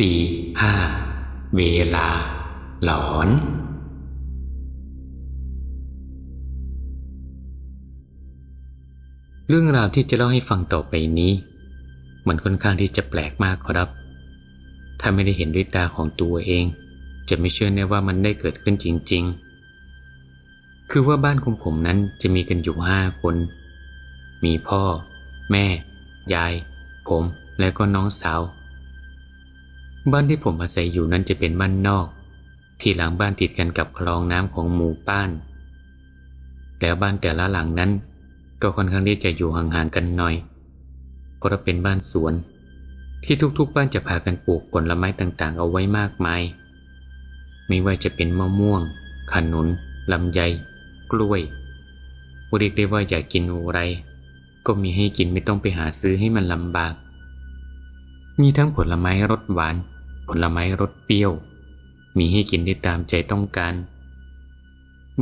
ตีห้าเวลา หลอน เรื่องราวที่จะเล่าให้ฟังต่อไปนี้ มันค่อนข้างที่จะแปลกมากครับ ถ้าไม่ได้เห็นด้วยตาของตัวเอง จะไม่เชื่อแน่ว่ามันได้เกิดขึ้นจริง ๆ คือว่าบ้านของผมนั้นจะมีกันอยู่ห้าคน มีพ่อ แม่ ยาย ผมและก็น้องสาว บ้านที่ผมอาศัยอยู่นั้นจะเป็นบ้านนอก ที่หลังบ้านติดกันกับคลองน้ำของหมู่บ้านแล้วบ้านแต่ละหลังนั้น ก็ค่อนข้างที่จะอยู่ห่างๆกันหน่อย เพราะเป็นบ้านสวน ที่ทุกๆบ้านจะพากันปลูกผลไม้ต่างๆ เอาไว้มากมาย ไม่ว่าจะเป็นมะม่วง ขนุนลำไย กล้วยเรียกได้ว่าอยากกินอะไร ก็มีให้กินไม่ต้องไปหาซื้อให้มันลำบาก มีทั้งผลไม้รสหวาน ผลไม้รสเปรี้ยว มีให้กินได้ตามใจต้องการ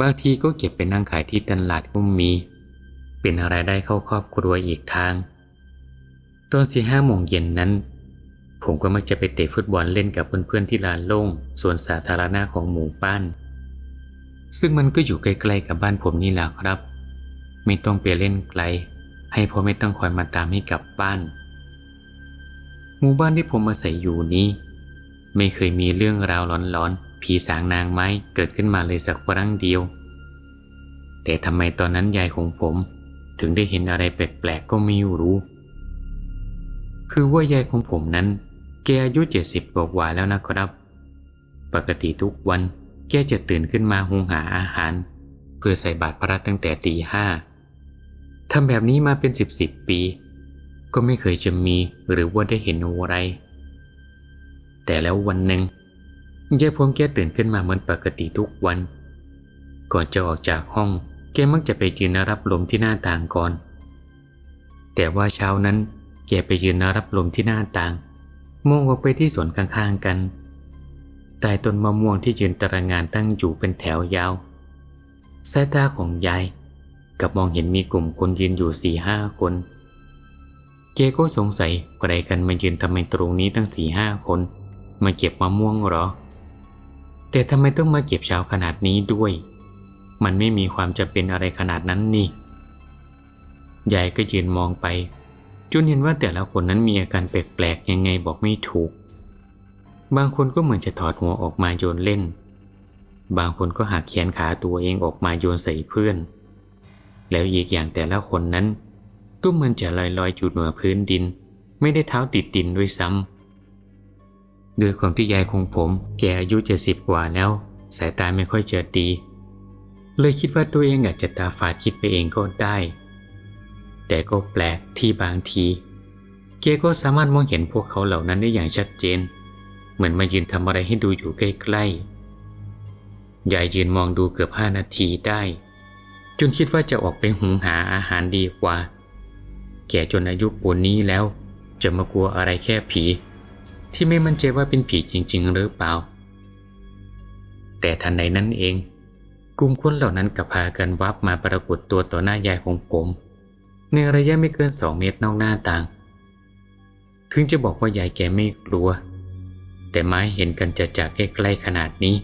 บางทีก็เก็บไปนั่งขายที่ตลาดก็มี เป็นอะไรได้เข้าครอบครัวอีกทาง ตอนสี่ห้าโมงเย็นนั้น ผมก็มักจะไปเตะฟุตบอลเล่นกับเพื่อนๆที่ลานโล่งสวนสาธารณะของหมู่บ้าน ซึ่งมันก็อยู่ใกล้ๆกับบ้านผมนี่แหละครับ ไม่ต้องไปเล่นไกล ให้พ่อไม่ต้องคอยมาตามให้กลับบ้าน หมู่บ้านที่ผมอาศัยอยู่นี้ ไม่เคยมีเรื่องราวหลอนๆ ผีสางนางไม้เกิดขึ้นมาเลยสักครั้งเดียว แต่ทำไมตอนนั้นยายของผม ถึงได้เห็นอะไรแปลกๆก็ไม่รู้ คือว่ายายของผมนั้น แกอายุเจ็ดสิบกว่าแล้วนะครับ ปกติทุกวันแกจะตื่นขึ้นมาหุงหาอาหาร เพื่อใส่บาตรพระตั้งแต่ตีห้าทำแบบนี้มาเป็นสิบสิบปี ก็ไม่เคยจะมีหรือว่าได้เห็นอะไร แต่แล้ววันหนึ่งยายผมแกตื่นขึ้นมาเหมือนปกติทุกวัน ก่อนจะออกจากห้อง แกมักจะไปยืนรับลมที่หน้าต่างก่อน แต่ว่าเช้านั้น แกไปยืนรับลมที่หน้าต่าง มองออกไปที่สวนข้างๆกันใต้ต้นมะม่วงที่ยืนตระงานตั้งอยู่เป็นแถวยาว สายตาของยายกับมองเห็นมีกลุ่มคนยืนอยู่สี่ห้าคนเกก็สงสัยใครกันมายืนทำไมตรงนี้ตั้งสี่ห้าคน มาเก็บมะม่วงหรอ แต่ทำไมต้องมาเก็บเช้าขนาดนี้ด้วย มันไม่มีความจะเป็นอะไรขนาดนั้นนี่ ยายก็ยืนมองไปจนเห็นว่าแต่ละคนนั้นมีอาการแปลกๆยังไงบอกไม่ถูก บางคนก็เหมือนจะถอดหัวออกมาโยนเล่น บางคนก็หักแขนขาตัวเองออกมาโยนใส่เพื่อน แล้วอีกอย่างแต่ละคนนั้น ก็เหมือนจะลอยๆจุดเหนือพื้นดิน ไม่ได้เท้าติดดินด้วยซ้ำ ด้วยความที่ยายของผม แกอายุจะสิบกว่าแล้ว สายตาไม่ค่อยเจะดี เลยคิดว่าตัวเองอาจจะตาฝาดคิดไปเองก็ได้ แต่ก็แปลกที่บางทีเกก็สามารถมองเห็นพวกเขาเหล่านั้นได้อย่างชัดเจน เหมือนมายืนทำอะไรให้ดูอยู่ใกล้ๆยายยืนมองดูเกือบห้านาทีได้จนคิดว่าจะออกไปหุงหาอาหารดีกว่า แก่จนอายุปูนนี้แล้ว จะมากลัวอะไรแค่ผี ที่ไม่มั่นใจว่าเป็นผีจริง ๆ หรือเปล่า แต่ทันใดนั้นเอง กลุ่มคนเหล่านั้นกับพากันวับมาปรากฏตัวต่อหน้ายายของผมในระยะไม่เกินสองเมตรนอกหน้าต่าง ถึงจะบอกว่ายายแกไม่กลัว แต่ไม้เห็นกันจะจากใกล้ๆขนาดนี้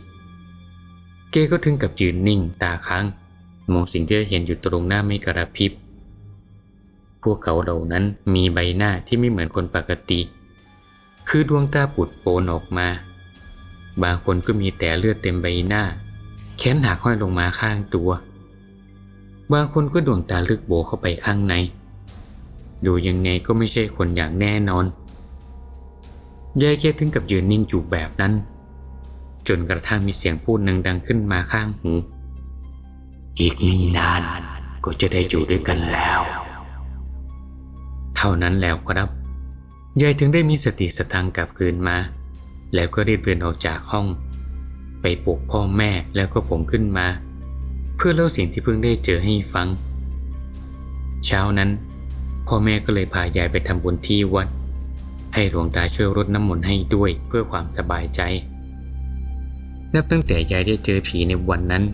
เกก็ถึงกับยืนนิ่งตาค้างมองสิ่งที่เห็นอยู่ตรงหน้าไม่กระพริบ พวกเขาเหล่านั้นมีใบหน้าที่ไม่เหมือนคนปกติ คือดวงตาปุดโปนออกมา บางคนก็มีแต่เลือดเต็มใบหน้า แขนหักห้อยลงมาข้างตัว บางคนก็ดวงตาลึกโบเข้าไปข้างใน ดูยังไงก็ไม่ใช่คนอย่างแน่นอนยายแกถึงกับยืนนิ่งอยู่แบบนั้น จนกระทั่งมีเสียงพูดหนึ่งดังขึ้นมาข้างหู อีกไม่นานก็จะได้อยู่ด้วยกันแล้ว เท่านั้นแล้วครับ ยายถึงได้มีสติสตังค์กลับคืนมา แล้วก็รีบเดินออกจากห้อง ไปปลุกพ่อแม่แล้วก็ผมขึ้นมา เพื่อเล่าสิ่งที่เพิ่งได้เจอให้ฟัง เช้านั้น พ่อแม่ก็เลยพายายไปทำบุญที่วัด ให้หลวงตาช่วยรดน้ำมนต์ให้ด้วยเพื่อความสบายใจ นับตั้งแต่ยายได้เจอผีในวันนั้น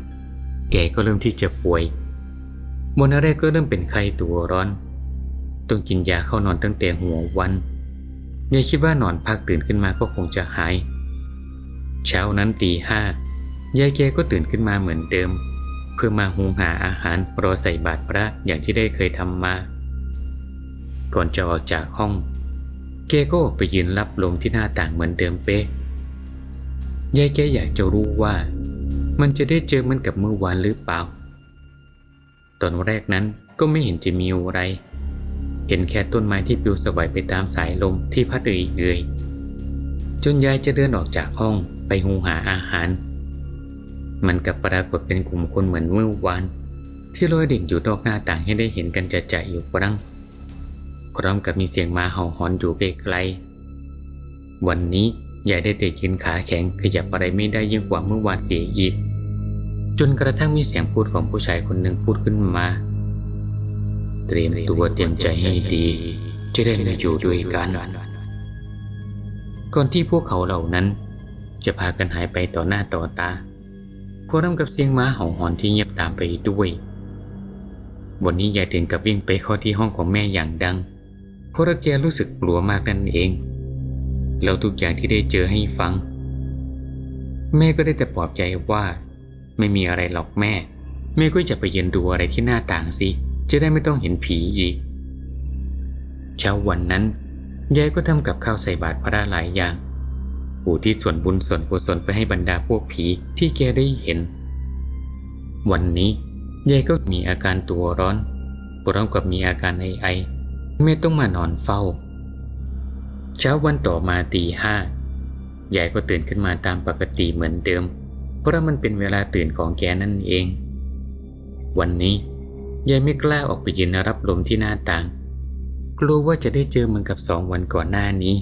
แกก็เริ่มที่จะป่วยวันแรกก็เริ่มเป็นไข้ตัวร้อน ต้องกินยาเข้านอนตั้งแต่หัววัน ยายคิดว่านอนพักตื่นขึ้นมาก็คงจะหาย เช้านั้นตีห้ายายแกก็ตื่นขึ้นมาเหมือนเดิม เพื่อมาหุงหาอาหารรอใส่บาตรพระอย่างที่ได้เคยทำมา ก่อนจะออกจากห้อง แกก็ออกไปยืนรับลมที่หน้าต่างเหมือนเดิมเป๊ะยายแกอยากจะรู้ว่า มันจะได้เจอเหมันกับเมื่อวานหรือเปล่า ตอนแรกนั้นก็ไม่เห็นจะมีอะไร เห็นแค่ต้นไม้ที่ปลิวสวายไปตามสายลมที่พัดเอื่อยๆจนยายจะเดินออกจากห้องไปหุงหาอาหาร มันกับปรากฏเป็นกลุ่มคนเหมือนเมื่อวาน ที่ลอยเด่นอยู่นอกหน้าต่างให้ได้เห็นกันจะจะอยู่ครั้งพร้อมกับมีเสียงหมาเห่าหอนอยู่ไกลๆวันนี้ยายได้แต่ยืนขาแข็งขยับอะไรไม่ได้ยิ่งกว่าเมื่อวานเสียอีก จนกระทั่งมีเสียงพูดของผู้ชายคนหนึ่งพูดขึ้นมา เตรียมตัวเตรียมใจให้ดี จะได้มาอยู่ด้วยกัน ก่อนที่พวกเขาเหล่านั้น จะพากันหายไปต่อหน้าต่อตาพร้อมกับเสียงม้าเห่าหอนที่เงียบตามไปด้วยวันนี้ยายถึงกับวิ่งไปข้าที่ห้องของแม่อย่างดัง เพราะแกรู้สึกกลัวมากนั่นเอง แล้วทุกอย่างที่ได้เจอให้ฟัง แม่ก็ได้แต่ปลอบใจว่า ไม่มีอะไรหรอกแม่ แม่ก็จะไปยืนดูอะไรที่หน้าต่างสิ จะได้ไม่ต้องเห็นผีอีก เช้าวันนั้นยายก็ทำกับข้าวใส่บาตรพระหลายอย่างอุที่ส่วนบุญส่วนกุศลไปให้บรรดาพวกผีที่แกได้เห็น วันนี้ยายก็มีอาการตัวร้อนพร้อมกับมีอาการไอไอแม่ต้องมานอนเฝ้า เช้าวันต่อมาตีห้ายายก็ตื่นขึ้นมาตามปกติเหมือนเดิม เพราะมันเป็นเวลาตื่นของแกนั่นเอง วันนี้ ยายไม่กล้าออกไปยืนรับลมที่หน้าต่าง กลัวว่าจะได้เจอเหมือนกับสองวันก่อนหน้านี้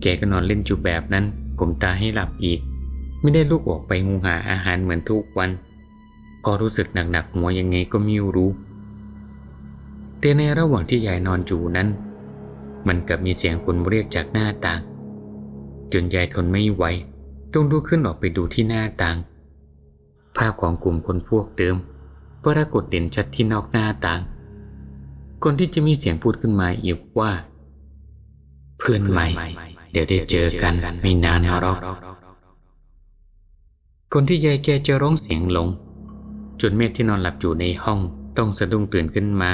แกก็นอนเล่นจูแบบนั้นกลมตาให้หลับอีก ไม่ได้ลุกออกไปงูหาอาหารเหมือนทุกวันพอรู้สึกหนักๆหัวยังไงก็ไม่รู้ แต่ในระหว่างที่ยายนอนจูนั้น มันกับมีเสียงคนเรียกจากหน้าต่าง จนยายทนไม่ไหวต้องลุกขึ้นออกไปดูที่หน้าต่าง ภาพของกลุ่มคนพวกเดิม ปรากฏเด่นชัดที่นอกหน้าต่างก่อนที่จะมีเสียงพูดขึ้นมาอีกว่า เพื่อนใหม่ เดี๋ยวได้เจอกันไม่นานหรอกคนที่ยายแกจะร้องเสียงลง จนเมธที่นอนหลับอยู่ในห้องต้องสะดุ้งตื่นขึ้นมา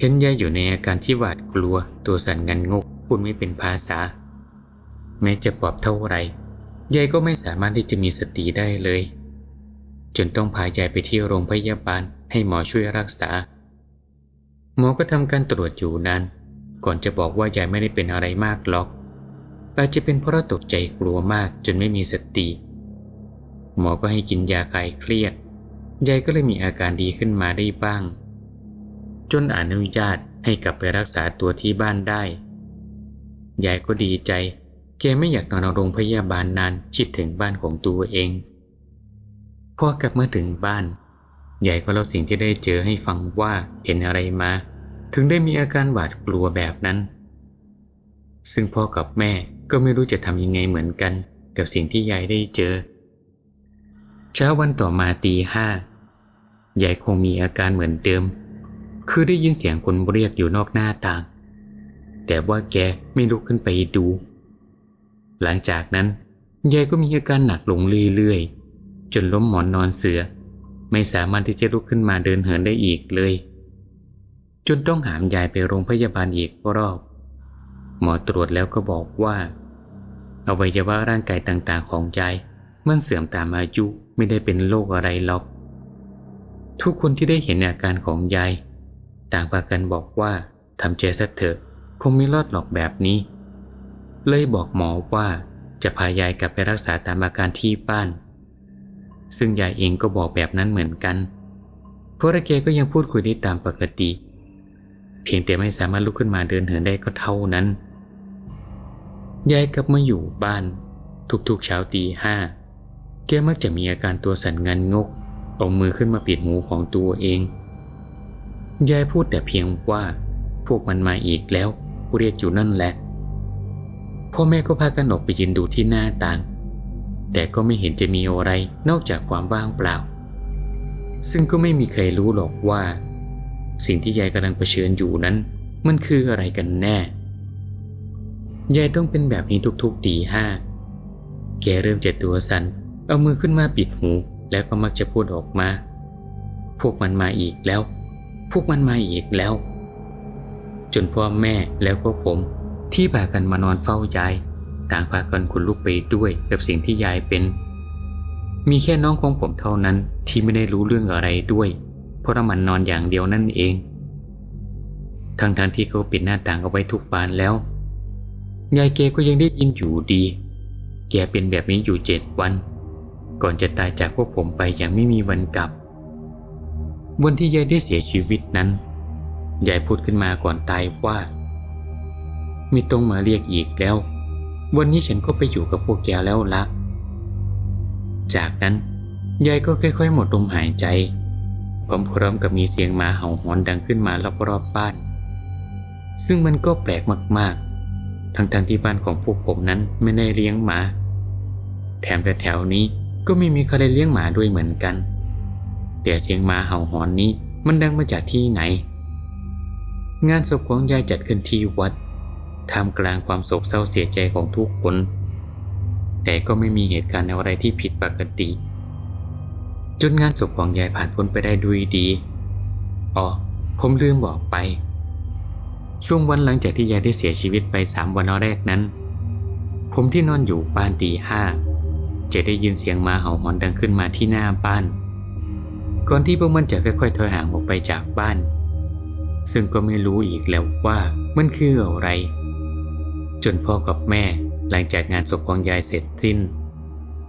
เห็นยายอยู่ในอาการที่หวาดกลัวตัวสั่นงันงกพูดไม่เป็นภาษา แม้จะปลอบเท่าไหร่ยายก็ไม่สามารถที่จะมีสติได้เลย จนต้องพายายไปที่โรงพยาบาลให้หมอช่วยรักษา หมอก็ทำการตรวจอยู่นานก่อนจะบอกว่ายายไม่ได้เป็นอะไรมากหรอก อาจจะเป็นเพราะตกใจกลัวมากจนไม่มีสติ หมอก็ให้กินยาคลายเครียด ยายก็เลยมีอาการดีขึ้นมาได้บ้าง จนอนุญาตให้กลับไปรักษาตัวที่บ้านได้ ยายก็ดีใจ แกไม่อยากนอนโรงพยาบาลนานชิดถึงบ้านของตัวเอง พอกลับมาถึงบ้านยายก็เล่าสิ่งที่ได้เจอให้ฟังว่าเห็นอะไรมา ถึงได้มีอาการหวาดกลัวแบบนั้น ซึ่งพ่อกับแม่ก็ไม่รู้จะทำยังไงเหมือนกัน กับสิ่งที่ยายได้เจอ เช้าวันต่อมาตีห้ายายคงมีอาการเหมือนเดิม คือได้ยินเสียงคนเรียกอยู่นอกหน้าต่าง แต่ว่าแกไม่ลุกขึ้นไปดู หลังจากนั้นยายก็มีอาการหนักลงเรื่อยๆ จนล้มหมอนนอนเสือ ไม่สามารถที่จะลุกขึ้นมาเดินเหินได้อีกเลย จนต้องหามยายไปโรงพยาบาลอีกรอบ หมอตรวจแล้วก็บอกว่าอวัยวะร่างกายต่างๆของยายมันเสื่อมตามอายุไม่ได้เป็นโรคอะไรหรอก ทุกคนที่ได้เห็นอาการของยาย ต่างพากันบอกว่าทำใจซะเถอะคงไม่รอดหรอกแบบนี้ เลยบอกหมอว่าจะพายายกลับไปรักษาตามอาการที่บ้าน ซึ่งยายเองก็บอกแบบนั้นเหมือนกันเพระเกก็ยังพูดคุยได้ตามปกติ เพียงแต่ไม่สามารถลุกขึ้นมาเดินเหินได้ก็เท่านั้น ยายกลับมาอยู่บ้าน ทุกๆเช้าตีห้าแกมักจะมีอาการตัวสั่นงันงก เอามือขึ้นมาปิดหูของตัวเอง ยายพูดแต่เพียงว่า พวกมันมาอีกแล้วเรียกอยู่นั่นแหละ พ่อแม่ก็พากันออกไปยืนดูที่หน้าต่าง แต่ก็ไม่เห็นจะมีอะไรนอกจากความว่างเปล่า ซึ่งก็ไม่มีใครรู้หรอกว่า สิ่งที่ยายกำลังเผชิญอยู่นั้น มันคืออะไรกันแน่ ยายต้องเป็นแบบนี้ทุกๆตีห้า แกเริ่มจะตัวสัน่น เอามือขึ้นมาปิดหู แล้วก็มักจะพูดออกมา พวกมันมาอีกแล้ว พวกมันมาอีกแล้ว จนพ่อแม่แล้วก็ผมที่พากันมานอนเฝ้ายาย ต่างพากันขนลุกไปด้วยกับสิ่งที่ยายเป็น มีแค่น้องของผมเท่านั้นที่ไม่ได้รู้เรื่องอะไรด้วย เพราะมันนอนอย่างเดียวนั่นเอง ทั้งทที่เขาปิดหน้าต่างเอาไว้ทุกบานแล้ว ยายแกก็ยังได้ยินอยู่ดี แกเป็นแบบนี้อยู่เจ็ดวัน ก่อนจะตายจากพวกผมไปอย่างไม่มีวันกลับ วันที่ยายได้เสียชีวิตนั้น ยายพูดขึ้นมาก่อนตายว่า มีตรงมาเรียกอีกแล้ว วันนี้ฉันก็ไปอยู่กับพวกแกแล้วละจากนั้นยายก็ค่อยๆ หมดลมหายใจพร้อมๆกับมีเสียงหมาเห่าหอนดังขึ้นมารอบๆบ้าน ซึ่งมันก็แปลกมากๆ ทั้งๆที่บ้านของพวกผมนั้นไม่ได้เลี้ยงหมา แถมแต่แถวนี้ก็ไม่มีใครเลี้ยงหมาด้วยเหมือนกัน แต่เสียงหมาเห่าหอนนี้มันดังมาจากที่ไหน งานศพของยายจัดขึ้นที่วัด ท่ามกลางความโศกเศร้าเสียใจของทุกคน แต่ก็ไม่มีเหตุการณ์อะไรที่ผิดปกติ จนงานศพของยายผ่านพ้นไปได้ด้วยดีอ๋อผมลืมบอกไป ช่วงวันหลังจากที่ยายได้เสียชีวิตไปสามวันแรกนั้น ผมที่นอนอยู่บ้านตีห้าจะได้ยินเสียงหมาเห่าหอนดังขึ้นมาที่หน้าบ้าน ก่อนที่พวกมันจะค่อยๆถอยห่างออกไปจากบ้าน ซึ่งก็ไม่รู้อีกแล้วว่ามันคืออะไร จนพ่อกับแม่หลังจากงานศพของยายเสร็จสิ้น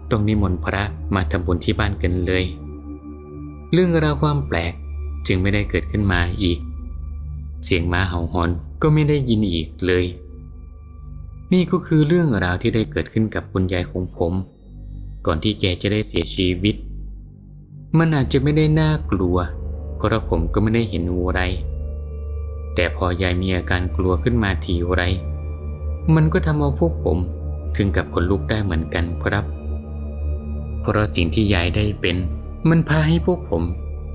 ต้องนิมนต์พระมาทำบุญที่บ้านกันเลย เรื่องราวความแปลกจึงไม่ได้เกิดขึ้นมาอีก เสียงม้าเห่าหอนก็ไม่ได้ยินอีกเลย นี่ก็คือเรื่องราวที่ได้เกิดขึ้นกับคุณยายของผม ก่อนที่แกจะได้เสียชีวิต มันอาจจะไม่ได้น่ากลัว เพราะผมก็ไม่ได้เห็นอะไร แต่พอยายมีอาการกลัวขึ้นมาทีไร มันก็ทำเอาพวกผมถึงกับขนลุกได้เหมือนกันครับ เพราะสิ่งที่ยายได้เป็น มันพาให้พวกผม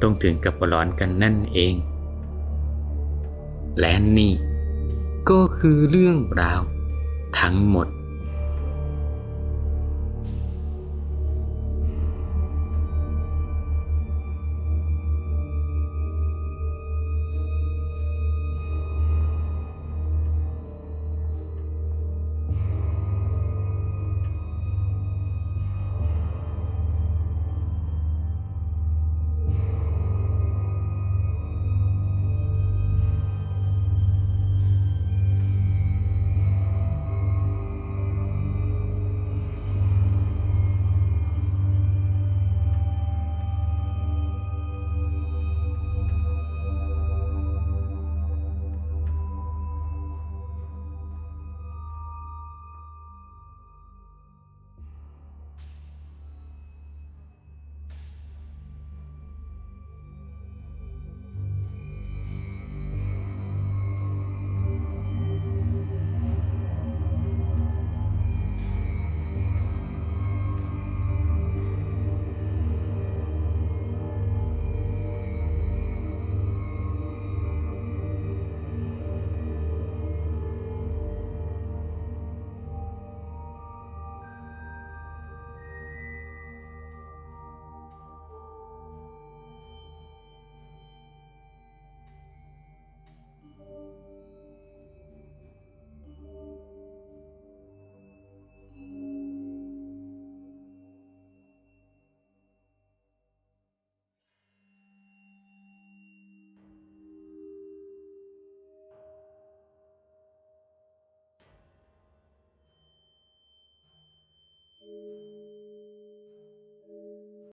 ต้องถึงกับหลอนกันนั่นเอง และนี่ ก็คือเรื่องราว ทั้งหมด